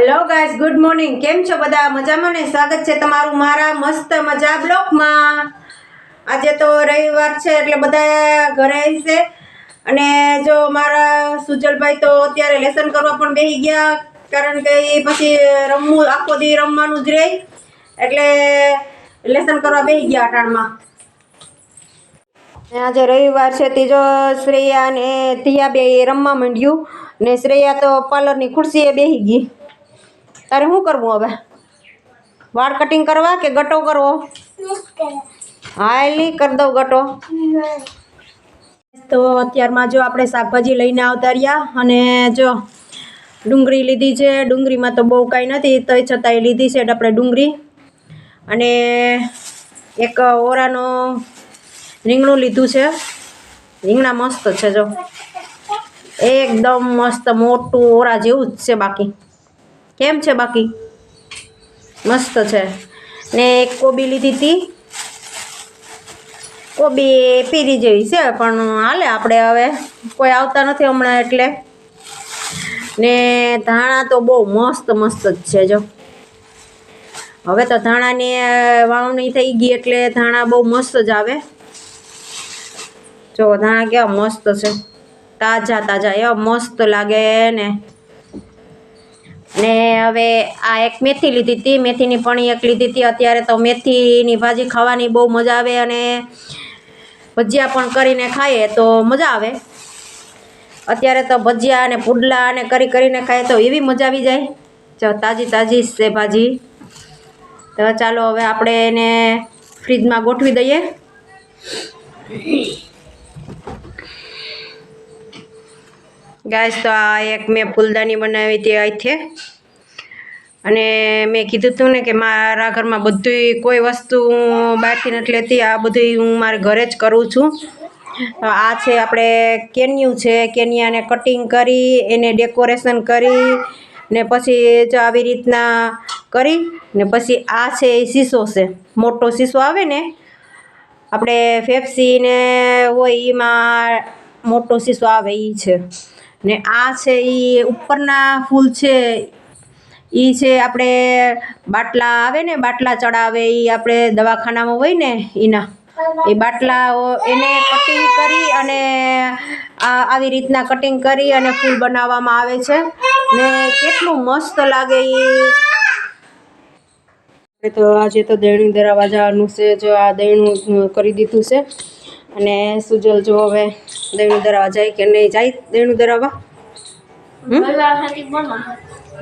Hello guys good morning કેમ છો બધા? મજામાં ને? સ્વાગત છે તમારું મારા મસ્ત મજા બ્લોકમાં આજે તો રવિવાર છે એટલે બધા ઘરે છે. અને જો મારા સુજલભાઈ તો અત્યારે લેસન કરવા પણ બેસી ગયા, કારણ કે એ પછી રમવું, આખો દી રમવાનું જ રહે. એટલે લેસન કરવા બેસી ગયા અટાણમાં. આજે રવિવાર છે, ત્રીજો શ્રેયા ને ધિયા બે રમવા માંડ્યું. ને શ્રેયા તો પાર્લરની ખુરશીએ બેસી ગઈ. તારે શું કરવું હવે? વાળ કટિંગ કરવા કે ગટો કરવો? હાલી કરી દઉં ગટો. તો અત્યારમાં જો આપણે શાકભાજી લઈને આવતા રહ્યા અને જો ડુંગળી લીધી છે. ડુંગળીમાં તો બહુ કાંઈ નથી, તોય છતાંય લીધી છે આપણે ડુંગળી. અને એક ઓરાનો રીંગણું લીધું છે. રીંગણા મસ્ત છે જો. એકદમ મસ્ત મોટું ઓરા જેવું જ છે બાકી. કેમ છે બાકી? મસ્ત છે. ને એક કોબી લીધી હતી કોબી પીરી જેવી છે, પણ હાલે આપણે હવે. કોઈ આવતા નથી હમણાં એટલે. ને ધાણા તો બહુ મસ્ત મસ્ત જ છે, જો. હવે તો ધાણાની વાવણી થઈ ગઈ એટલે ધાણા બહુ મસ્ત જ આવે. જો, ધાણા કેવા મસ્ત છે. તાજા તાજા, એવા મસ્ત લાગે ને. ને હવે આ એક મેથી લીધી હતી. મેથીની પણી એક લીધી હતી. અત્યારે તો મેથીની ભાજી ખાવાની બહુ મજા આવે અને ભજીયા પણ કરીને ખાઈએ તો મજા આવે. અત્યારે તો ભજીયા અને પુડલા અને કરી કરીને ખાઈએ તો એવી મજા આવી જાય. જો તાજી તાજી છે ભાજી. તો ચાલો હવે આપણે એને ફ્રીજમાં ગોઠવી દઈએ. ગાઈસ, તો આ એક મેં ફૂલદાની બનાવી હતી અહીંથી અને મેં કીધું હતું ને કે મારા ઘરમાં બધુંય કોઈ વસ્તુ હું બહારથી નથી લેતી, આ બધુંય હું મારા ઘરે જ કરું છું. આ છે આપણે કેન્યું છે, કેન્યાને કટિંગ કરી, એને ડેકોરેશન કરી, ને પછી જો આવી રીતના કરી, ને પછી આ છે એ શીશો છે. મોટો શીશો આવે ને, આપણે ફેફસી ને હોય એમાં મોટો શીશો આવે એ છે. ને આ છે એ ઉપરના ફૂલ છે. એ છે આપણે બાટલા આવે ને, બાટલા ચડાવે એ આપણે દવાખાનામાં હોય ને એના એ બાટલા એને કટિંગ કરી અને આવી રીતના કટિંગ કરી અને ફૂલ બનાવવામાં આવે છે. ને કેટલું મસ્ત લાગે એ તો આજે તો દૈણું દરવાજાનું છે, જો આ દૈણું કરી દીધું છે. અને સુજલ, જો હવે દૈણું ધરાવવા જાય કે નહીં જાય દૈણું ધરાવવા?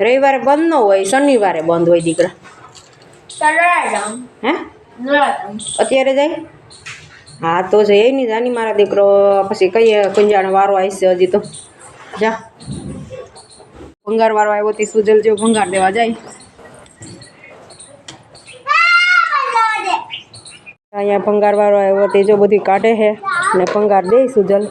રવિવારે બંધ ન હોય, શનિવારે બંધ હોય દીકરા. હે? અત્યારે જાય? હા, તો જઈએ નહીં જાની મારા દીકરો, પછી કહીએ કુંજાણ વારો આવશે હજી તો. જા. ભંગાર વારો આવ્યો તે સુજલ જેવો ભંગાર દેવા જાય. અહીંયા ભંગાર વાળો આવ્યો તે જો બધી કાઢે છે ને ભંગાર દે સુજલ.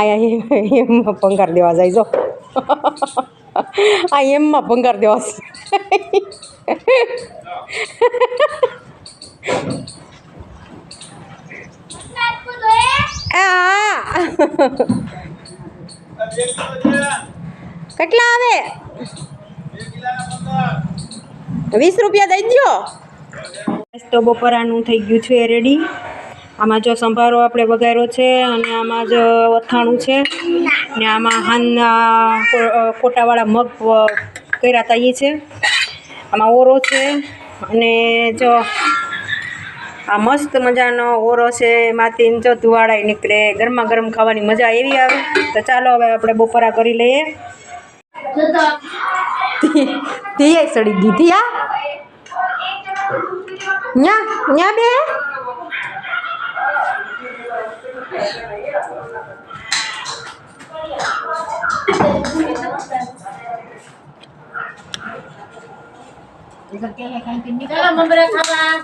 અહીંયા એમમાં ભંગાર દેવા જાય જો. આ એમમાં ભંગાર દેવા આ કેટલા આવે? વીસ રૂપિયા દઈ દ્યો. તો બપોરાનું થઈ ગયું છે રેડી આમાં જો સંભારો આપણે વઘાર્યો છે અને આમાં જ અથાણું છે. ને આમાં હાનના કોટાવાળા મગ કર્યા હતા એ છે. આમાં ઓરો છે અને જો આ મસ્ત મજાનો ઓરો છે. એમાંથી જો ધુવાળાય નીકળે. ગરમા ગરમ ખાવાની મજા એવી આવે. તો ચાલો હવે આપણે બપોરા કરી લઈએ. ધીયા સડી ગઈ ધીયા ન્યા ન્યા બે ચાલો મમરા ખાવા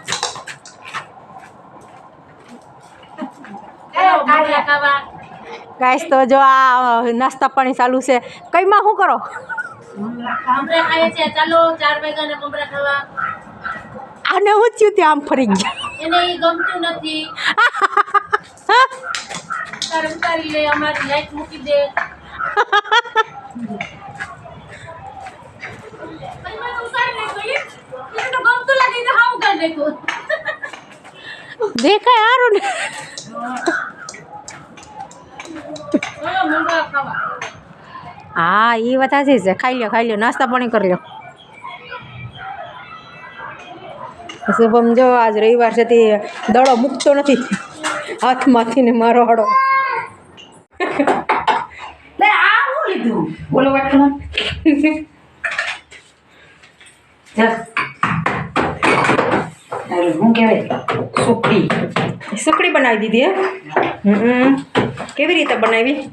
ચાલો મમરા ખાવા ગાઈસ તો જો આ નાસ્તા પાણી ચાલુ છે. કઈમાં શું કરો? આને હું થયું ત્યાં આમ ફરી ગયા. એને એ ગમતું નથી. ઉતારી લે અમારી લાઈટ મૂકી દે. દેખાય સારું ઉતારી નાખ્યો ઈ. એને તો ગમતું લાગે તો હાવ ઉતારી નાખ્યું. દેખાય સારું ને ચલો મંગળા ખાવા હા એ વાત સાચી છે. ખાઈ લ્યો ખાઈ લ્યો. નાસ્તા પાણી કરી લ્યો. શુભમ જો આજ રવિવાર છે તે દડો મૂકતો નથી. હાથમાંથી ને મારો હડો. લે બોલો હું કહેવાય સુખડી. સુખડી બનાવી દીધી હે? હમ. કેવી રીતે બનાવી?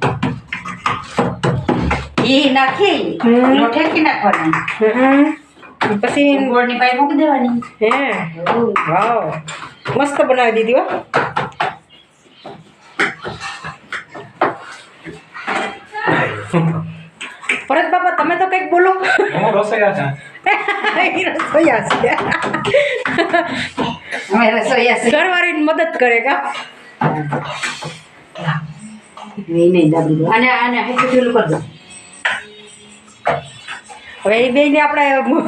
એ નાખી હમ. લોઠેકી નાખવાની. હમ. પછી ગોળની પાઈ મૂકી દેવાની. હે. વાવ. મસ્ત બનાવી દીધી હો. ભરત બાપા તમે તો કંઈક બોલો. હું રસોઈયા છે. ઈ રસોઈયા છે. અમે રસોઈયા છે ઘરવાળીની મદદ કરે કા? નહીં નહીં દો. અને આને હેઠું પેલું કરી દો હવે એ બેને આપણે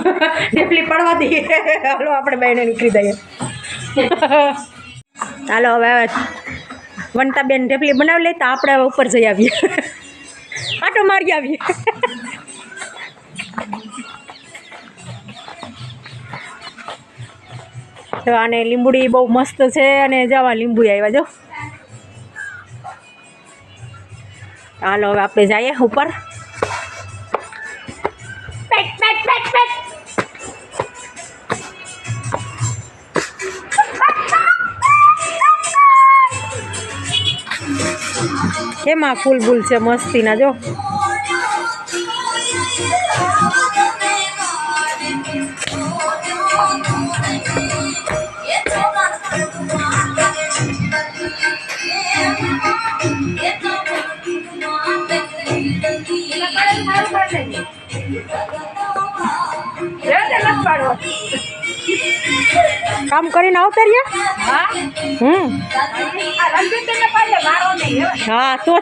ઢેપલી પડવા દઈએ. હાલો આપણે બેને નીકળી દઈએ હાલો હવે વનતા બેન ઢેપલી બનાવી લે તો આપણે ઉપર જઈ આવીએ. આટો મારી આવીએ. તો આને લીંબુડી બહુ મસ્ત છે અને જવા લીંબુ આવ્યા જો. હાલો હવે આપણે જઈએ ઉપર. કેમાં ફૂલ ભૂલ છે મસ્તીના જો. કામ કરીને આવતા રહ્યા હમ. હા તો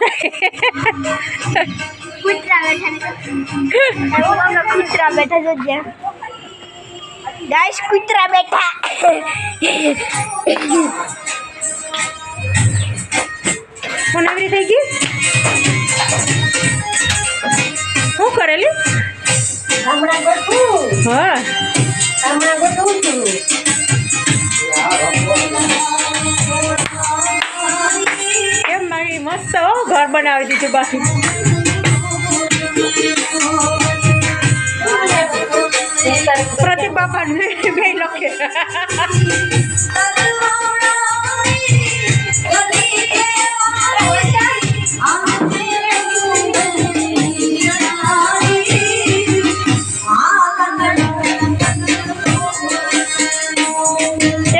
કૂતરા બેઠા જો. ગાઈસ કૂતરા બેઠા. ફોન એવી થઈ ગઈ? બનાવી દીધું બાકી. પ્રતિભા બાપા બે લખે.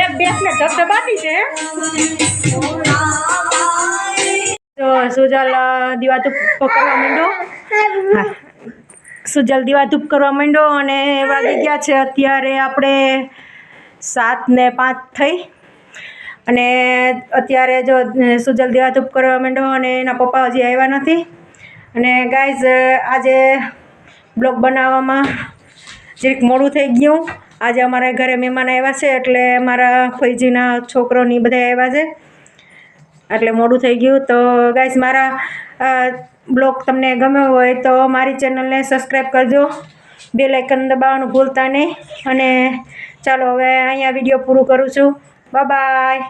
એ બેસને ધબધબાટી છે સુજલ અ, દીવાધૂપ કરવા માંડો. સુજલ દીવાધૂપ કરવા માંડો અને વાગી ગયા છે અત્યારે આપણે સાત ને પાંચ થઈ. અને અત્યારે જો સુજલ સુજલ દીવાધૂપ કરવા માંડો અને એના પપ્પા હજી આવ્યા નથી. અને ગાઈઝ આજે બ્લોગ બનાવવામાં જરીક મોડું થઈ ગયું. આજે અમારા ઘરે મહેમાન આવ્યા છે એટલે મારા ફૈજીના છોકરોની બધા આવ્યા છે. એટલે મોડું થઈ ગયું. તો ગાઈસ મારા બ્લોગ તમને ગમ્યો હોય તો મારી ચેનલને સબસ્ક્રાઈબ કરજો. બે લાઇકન દબાવવાનું ભૂલતા નહીં. અને ચાલો, હવે અહીંયા વીડિયો પૂરું કરું છું. બાય